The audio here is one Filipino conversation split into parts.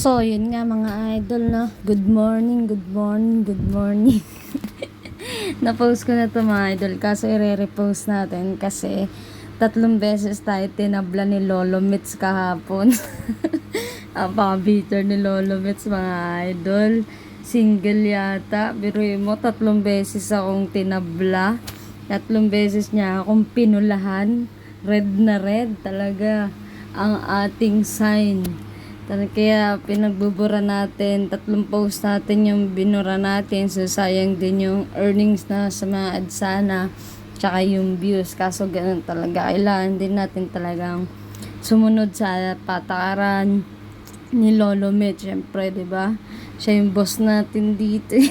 So, yun nga mga idol na. Good morning, good morning, good morning. Na-post ko na to mga idol. Kaso i-repost natin kasi tatlong beses tayo tinabla ni Lolo Mitz kahapon. Apaka-bitter ni Lolo Mitz mga idol. Single yata. Biruin mo, tatlong beses akong tinabla. Tatlong beses niya akong pinulahan. Red na red talaga ang ating sign. Kaya pinagbubura natin, tatlong post natin yung binura natin. So sayang din yung earnings na sa mga adsana. Tsaka yung views. Kaso ganun talaga. Kailangan din natin talagang sumunod sa patakaran ni Lolo Met. Siyempre, di ba? Siya yung boss natin dito.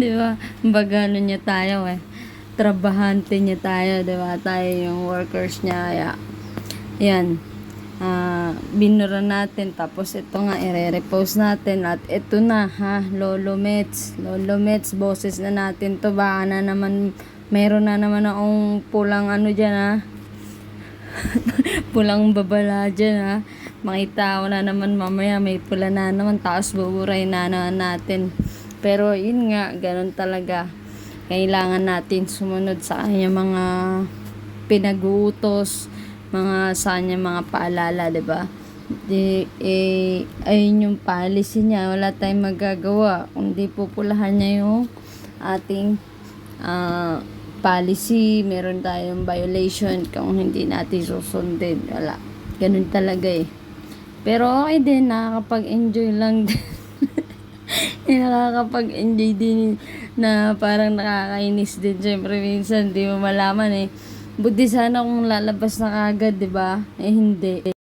di ba? Baga ano niya tayo eh. Trabahante niya tayo, di ba? Tayo yung workers niya. Kaya, yan. Ah, binura natin. Tapos ito nga, i-repost natin. At ito na, ha? Lolo Mets. Lolo Mets, boses na natin to. Baka na naman, meron na naman akong pulang ano dyan, ha? pulang babala dyan, ha? Makita ko na naman mamaya, may pula na naman. Tapos buburay na naman natin. Pero yun nga, ganun talaga. Kailangan natin sumunod sa kanya mga pinag-uutos, mga sa kanya mga paalala, 'di ba? Di, eh, ayun yung policy niya. Wala tayong magagawa. Kundi pupulahan niya yung ating ah, policy. Meron tayong violation kung hindi natin susundin. Wala. Ganun talaga eh. Pero okay din. Nakakapag-enjoy lang din. nakakapag-enjoy din na parang nakakainis din. Siyempre, minsan, di mo malaman eh. Buti sana kung lalabas na kagad, di ba? Eh, hindi.